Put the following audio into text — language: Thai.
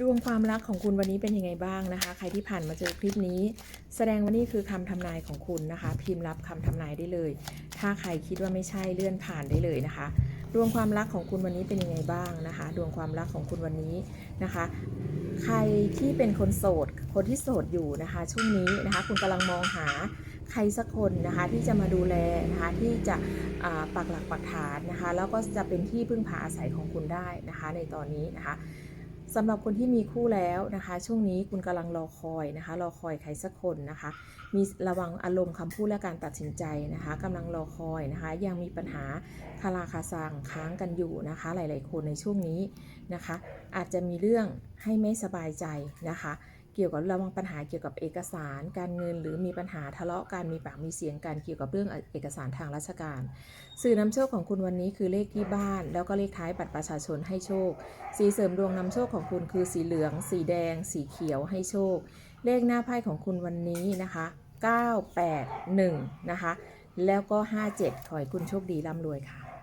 ดวงความรักของคุณวันนี้เป็นยังไงบ้างนะคะ ใครที่ผ่านมาเจอคลิปนี้ แสดงว่านี่คือคำทำนายของคุณนะคะ พิมพ์รับคำทำนายได้เลย ถ้าใครคิดว่าไม่ใช่เลื่อนผ่านได้เลยนะคะ ดวงความรักของคุณวันนี้เป็นยังไงบ้างนะคะ ดวงความรักของคุณวันนี้นะคะ ใครที่เป็นคนโสด คนที่โสดอยู่นะคะ ช่วงนี้นะคะ คุณกำลังมองหาใครสักคนนะคะที่จะมาดูแลนะคะที่จะอ่าปักหลักปักฐานนะคะ แล้วก็จะเป็นที่พึ่งพาอาศัยของคุณได้นะคะ ในตอนนี้นะคะ สำหรับคนที่มีคู่แล้วนะคะ ช่วงนี้คุณกำลังรอคอยนะคะ รอคอยใครสักคนนะคะ มีระวังอารมณ์คำพูดและการตัดสินใจนะคะกำลังรอคอยนะคะ ยังมีปัญหาคาราคาซังค้างกันอยู่นะคะ หลาย ๆ คนในช่วงนี้นะคะ อาจจะมีเรื่อง ให้ไม่สบายใจนะคะ เกี่ยวกับระวังปัญหาเกี่ยวกับเอกสาร การเงิน หรือมีปัญหาทะเลาะกันมีปากมีเสียงกันเกี่ยวกับเรื่องเอกสารทางราชการ สื่อนำโชคของคุณวันนี้คือเลขที่บ้าน แล้วก็เลขท้ายบัตรประชาชนให้โชค สีเสริมดวงนำโชคของคุณคือสีเหลือง สีแดง สีเขียวให้โชค เลขหน้าไพ่ของคุณวันนี้นะคะ 981 นะคะ แล้วก็ 57 ขอให้คุณโชคดีร่ำรวยค่ะ